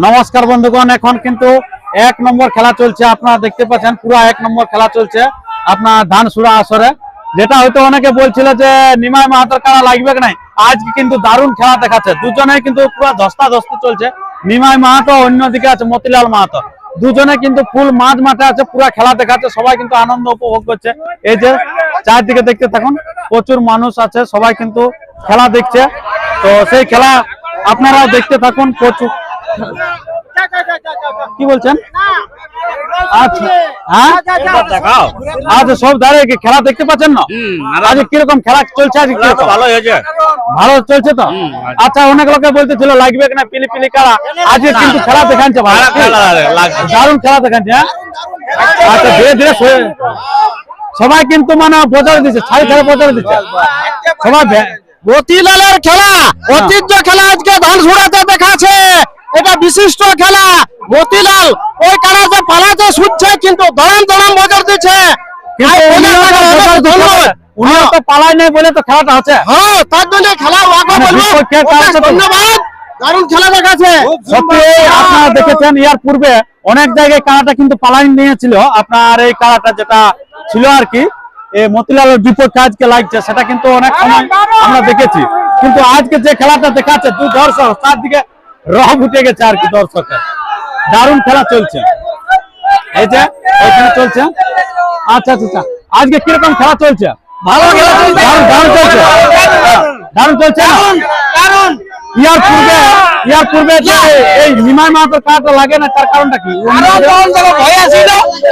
নমস্কার বন্ধুগণ, এখন কিন্তু এক নম্বর খেলা চলছে। আপনারা দেখতে পাচ্ছেন, পুরো এক নম্বর খেলা চলছে আপনার ধানসুরা আসরে। যেটা হয়তো অনেকে বলছিল যে, নিমাই মাহাতর কারা লাগবে নাই? আজকে কিন্তু দারুণ খেলা দেখাচ্ছে। দুজনে কিন্তু পুরো ধস্তা ধস্তি চলছে। নিমাই মাহাতো, অন্যদিকে আছে মতিলাল মাহাতো। দুজনে কিন্তু ফুল মাঝ মাঠে আছে, পুরো খেলা দেখাচ্ছে। সবাই কিন্তু আনন্দ উপভোগ করছে। এই যে, চারদিকে দেখতে থাকুন, প্রচুর মানুষ আছে, সবাই কিন্তু খেলা দেখছে। তো সেই খেলা আপনারাও দেখতে থাকুন, প্রচুর কি বলছেন? আচ্ছা হ্যাঁ? আচ্ছা সব দাঁড়িয়ে খেলা দেখতে পাচ্ছেন না? আজকে কীরকম খেলা চলছে আজকে? ভালো হয়েছে। ভালো চলছে তো? আচ্ছা। অনেক লোকে বলতেছিল লাগবে কিনা পিলি পিলি কারা আজকে কিন্তু খেলা দেখাচ্ছে খেলা দারুণ খেলা দেখাচ্ছে হ্যাঁ? আচ্ছা ধীরে ধীরে সবাই কিন্তু মানে বজারে দিচ্ছে ছাড়ি ছাড়ি বজারে দিচ্ছে। সবাই মতিলালের খেলা ঐতিহ্য খেলা আজকে ধান ধানসুড়াতে দেখাচ্ছে। এটা বিশিষ্ট খেলা মতিলাল ওই কারাতে পালাতে ছুটছে কিন্তু দড়াম দড়াম বজর দিচ্ছে। উনিও তো পালায় নাই বলে তো খেলাটা হচ্ছে। হ্যাঁ তার জন্য খেলা মানে ধন্যবাদ। দারুণ খেলা দেখাচ্ছে। সত্যি আপনারা দেখেছেন ইয়ার পূর্বে অনেক জায়গায় কারাটা কিন্তু পালাই নিয়েছিল। আপনার এই কারাটা যেটা ছিল আর কি এই মতিলালের বিপক্ষে আজকে লাগছে সেটা কিন্তু অনেক সময় আমরা দেখেছি। কিন্তু আজকে যে খেলাটা দেখাচ্ছে দু দর্শক তার দিকে রব উঠে গেছে আর কি দর্শকের। দারুণ খেলা চলছে। এই যে এখানে চলছে। আচ্ছা আচ্ছা আচ্ছা। আজকে কীরকম খেলা চলছে? ভালো খেলা চলছে। দারুণ চলছে। দারুণ চলছে না? ইয়ার পূর্বে ইয়ার পূর্বে যে এই নিমাই মাহাতোর কার্ডটা লাগে না তার কারণটা কি? ভয় আছিল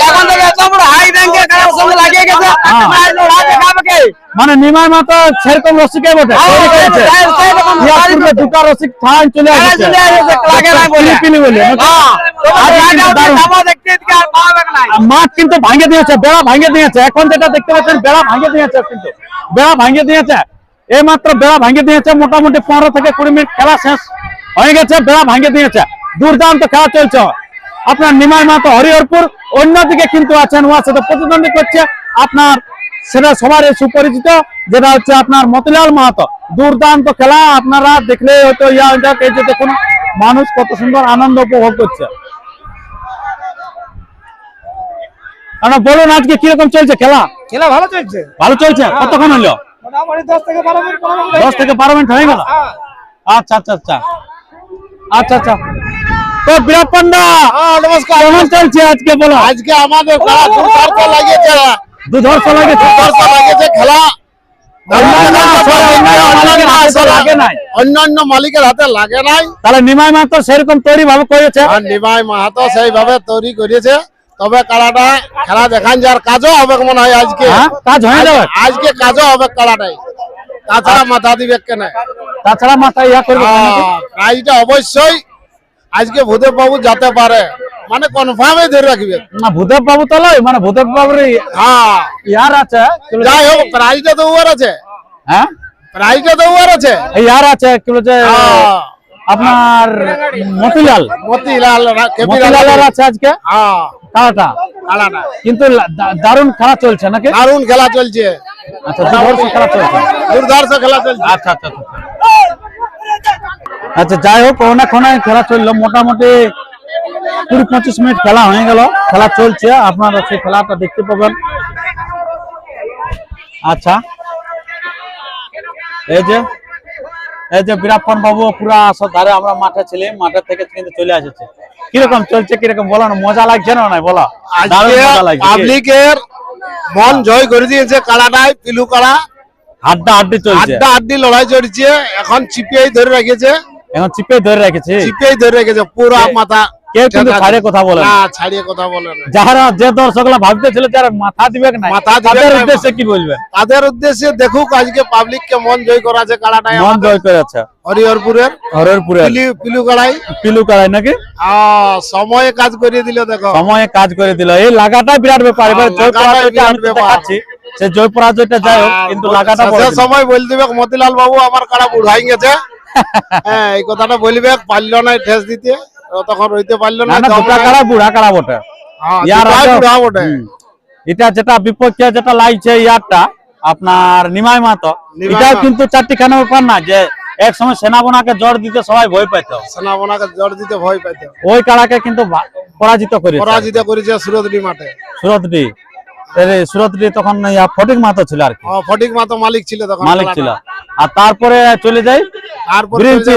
এখন থেকে এত বড় হাই র্যাঙ্কের খেলার সঙ্গে লাগিয়ে গেছে হ্যাঁ। আর লড়াই দেখাবে কে মানে নিমাই মাহাতো সেরকম রসিকে বটে। হ্যাঁ। হ্যাঁ, হ্যাঁ, দুটো রসিক থান চলে আসছে। মাঠ কিন্তু ভাঙে দিয়েছে বেড়া ভাঙে দিয়েছে। এখন যেটা দেখতে পাচ্ছেন বেড়া ভাঙে দিয়েছে কিন্তু। বেড়া ভাঙে দিয়েছে। এই মাত্র বেড়া ভাঙে দিয়েছে মোটামুটি পনেরো থেকে কুড়ি মিনিট খেলা শেষ হয়ে গেছে বেড়া ভাঙে দিয়েছে। দুর্দান্ত খেলা চলছে। আপনার নিমাই মাতো হরিহরপুর অন্যদিকে কিন্তু আছেন ওয়ার সাথে প্রতিদ্বন্দ্বী করছে আপনার সেটা সবার সুপরিচিত যেটা হচ্ছে আপনার মতিলাল মাহাতো দুর্দান্ত খেলা আপনারা দেখলে হয়তো ইয়া এই যে দেখুন মানুষ কত সুন্দর আনন্দ উপভোগ করছে বলুন আজকে কীরকম চলছে খেলা খেলা ভালো চলছে ভালো চলছে কতক্ষণ হলো দশ থেকে বারো মিনিট পনেরো মিনিট দশ থেকে বারো মিনিট হয়ে গেল আচ্ছা আচ্ছা আচ্ছা আচ্ছা আচ্ছা তো বিরাট পান্ডা নমস্কার কেমন চলছে আজকে বলো আজকে আমাদের খেলা লাগিয়েছে খেলা। অন্যান্য মালিকের হাতে লাগে নাই। তাহলে নিমাই মাত্র সেরকম তৈরি ভাবে করেছে। নিমাই মাহাতো সেইভাবে তৈরি করেছে। তবে খেলাটা খেলা দেখান যার কাজও হবে মনে হয় আজকে। হ্যাঁ কাজ হয়ে যাবে আজকে কাজও হবে খেলাটাই তাছাড়া মাথা দিবে কেন? তাছাড়া মাথায় ইয়া করবে? প্রাইজটা অবশ্যই আজকে ভূদেব বাবু যেতে পারে। মানে কনফার্মে ধরে রাখবে। না ভূদেব বাবু তো লয় মানে ভূদেব বাবুর হ্যাঁ। ইয়ার আছে যাই হোক প্রাইজটা তো আছে। হ্যাঁ? প্রাইজটা তো আছে। ইয়ার আছে কি বলছে হ্যাঁ। আপনার মতিলাল। মতিলাল কেপি আছে আজকে? হ্যাঁ। খেলাটা খেলাটা কিন্তু দারুণ খেলা চলছে নাকি? দারুণ খেলা চলছে। আচ্ছা দুর্ধর্ষ খেলা চলছে। দুর্ধর্ষ খেলা চলছে। আচ্ছা আচ্ছা আচ্ছা। আচ্ছা যাই হোক অনেকক্ষণ খেলা চলল। মোটামুটি কুড়ি পঁচিশ মিনিট খেলা হয়ে গেল। খেলা চলছে আপনারা সেই খেলাটা দেখতে পাবেন। আচ্ছা। এই যে এই যে বিরাপন বাবু পুরা আসর ধারে আমরা মাঠে ছিলি মাঠের থেকে কিন্তু চলে এসেছে। কীরকম চলছে কীরকম বলো না মজা লাগছে না নাই বলো? পাবলিকের মন জয় করে দিয়েছে কালাটাই পিলু কালা হাড্ডা হাড্ডি চলছে। আড্ডা আড্ডি লড়াই চলছে এখন চিপিআই ধরে রেখেছে। এখন চিপে ধরে রেখেছে। চিপিআই ধরে রেখেছে পুরা মাথা কেউ কিন্তু কথা বলে না। ছাড়িয়ে কথা বলে না। যারা যে দর্শকরা ভাবতেছিল যারা মাথা দিবে না মাথা তাদের উদ্দেশ্যে কি বলবে? তাদের উদ্দেশ্যে দেখুক আজকে পাবলিক কে মন জয় করা মন জয় করেছে। হরিহরপুরের। হররপুরে পিলু পিলু পিলু নাকি? সময়ে কাজ করিয়ে দিল দেখো। সময়ে কাজ করে দিল। এই লাগাটা বিরাট ব্যাপার। এবার হ্যাঁ, জয় পরাজয়টা আমি। দেখাচ্ছি। সে জয় পরাজয়টা যাই হোক কিন্তু লাগাটা সময় বল দিবে মতিলাল বাবু আমার কারা বুড়াই গেছে। হ্যাঁ এই কথাটা বলবে পারল না ঠেস দিতে। তখন রইতে পারল না দুটা নাই। বুড়া কারা বটে? হ্যাঁ, বুড়া বটে। এটা যেটা বিপক্ষে যেটা লাগছে ইয়ারটা আপনার নিমাই মাতো এটাও কিন্তু চারটি খানা ব্যাপার না যে এক সময় সেনাবনাকে জড় দিতে সবাই ভয় পেত সেনাবনাকে জড় দিতে ভয় পাইত। ওই কাড়াকে কিন্তু পরাজিত করেছে। পরাজিত করেছে সুরতডি মাঠে। সুরতডি। সুরতডি তখন ফটিক মাতো ছিল আর কি। ফটিক মাতো মালিক ছিল তখন মালিক ছিল। আর তারপরে চলে যাই তারপর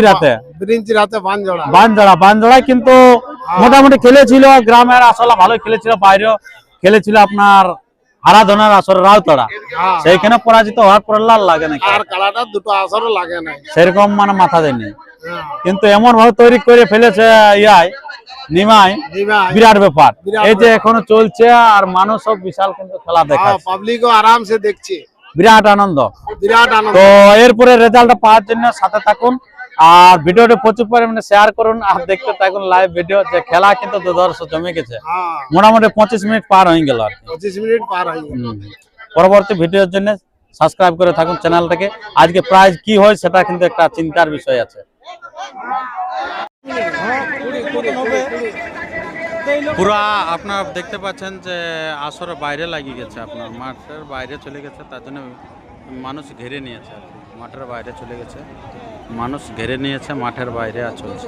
রাতে। বিরিঞ্চি রাতে বানজোড়া বানজড়া বানজড়ায় কিন্তু মোটামুটি খেলেছিল গ্রামের আসলে ভালোই খেলেছিল বাইরেও। খেলেছিল আপনার আরাধনার আসরে রাউতড়া। হ্যাঁ। সেইখানে পরাজিত হওয়ার পর লাল লাগে নাকি? আর কালাটা দুটো আসরও লাগে নাই। সেরকম মানে মাথা দেয়নি। হ্যাঁ। কিন্তু এমন ভাবে তৈরি করে ফেলেছে ইয়াই নিমাই বিরাট ব্যাপার। এই যে এখনও চলছে আর মানুষ সব বিশাল কিন্তু খেলা দেখাচ্ছে। পাবলিকও আরামসে দেখছে। বিরাট আনন্দ। বিরাট আনন্দ। তো এরপরে রেজাল্টটা পাওয়ার জন্য সাথে থাকুন। আর ভিডিওটা প্রচুর পরিমাণে শেয়ার করুন আর দেখতে থাকুন লাইভ ভিডিও যে খেলা কিন্তু দুর্ধর্ষ জমে গেছে। হ্যাঁ। মোটামুটি পঁচিশ মিনিট পার হয়ে গেল আর পঁচিশ মিনিট পার হয়ে গেল। পরবর্তী ভিডিওর জন্য সাবস্ক্রাইব করে থাকুন চ্যানেলটাকে আজকে প্রাইজ কি হয় সেটা কিন্তু একটা চিন্তার বিষয় আছে। পুরা আপনার দেখতে পাচ্ছেন যে আসরের বাইরে লাগিয়ে গেছে আপনার। মাঠের বাইরে চলে গেছে তার জন্য মানুষ ঘিরে নিয়েছে আর মাঠের বাইরে চলে গেছে। মানুষ ঘেরে নিয়েছে মাঠের বাইরে আর চলছে।